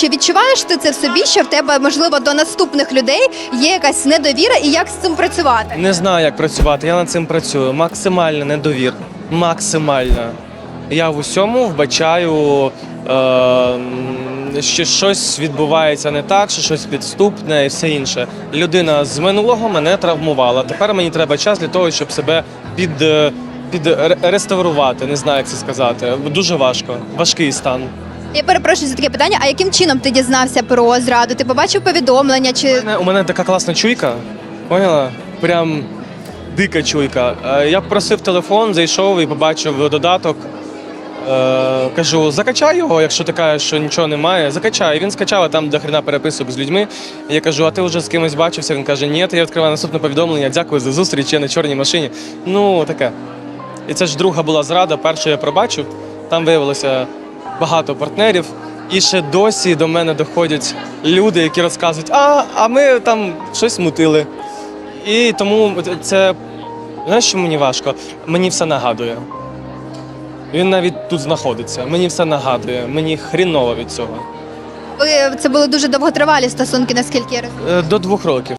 Чи відчуваєш ти це в собі, що в тебе можливо до наступних людей є якась недовіра, і як з цим працювати? Не знаю, як працювати. Я над цим працюю. Максимальна недовір. Максимальна. Я в усьому вбачаю, е, що щось відбувається не так, що щось підступне і все інше. Людина з минулого мене травмувала. Тепер мені треба час для того, щоб себе під, е, під реставрувати. Не знаю, як це сказати. Дуже важко. Важкий стан. Я перепрошую за таке питання. А яким чином ти дізнався про зраду? Ти побачив повідомлення? Чи У мене, у мене така класна чуйка. Поняла? Прям дика чуйка. Е, Я просив телефон, зайшов і побачив додаток. Е, кажу, закачай його, якщо ти кажеш, що нічого немає, закачай. Він скачав, а там до хрена переписок з людьми. Я кажу, а ти вже з кимось бачився? Він каже, ні, я відкриваю наступне повідомлення, дякую за зустріч, я на чорній машині. Ну, таке. І це ж друга була зрада, першу я пробачив. Там виявилося багато партнерів. І ще досі до мене доходять люди, які розказують, а, а ми там щось мутили. І тому це, знаєш, що мені важко? Мені все нагадує. Він навіть тут знаходиться. Мені все нагадує, мені хріново від цього. ви це були дуже довготривалі стосунки, наскільки я розумію? Е, До двох років.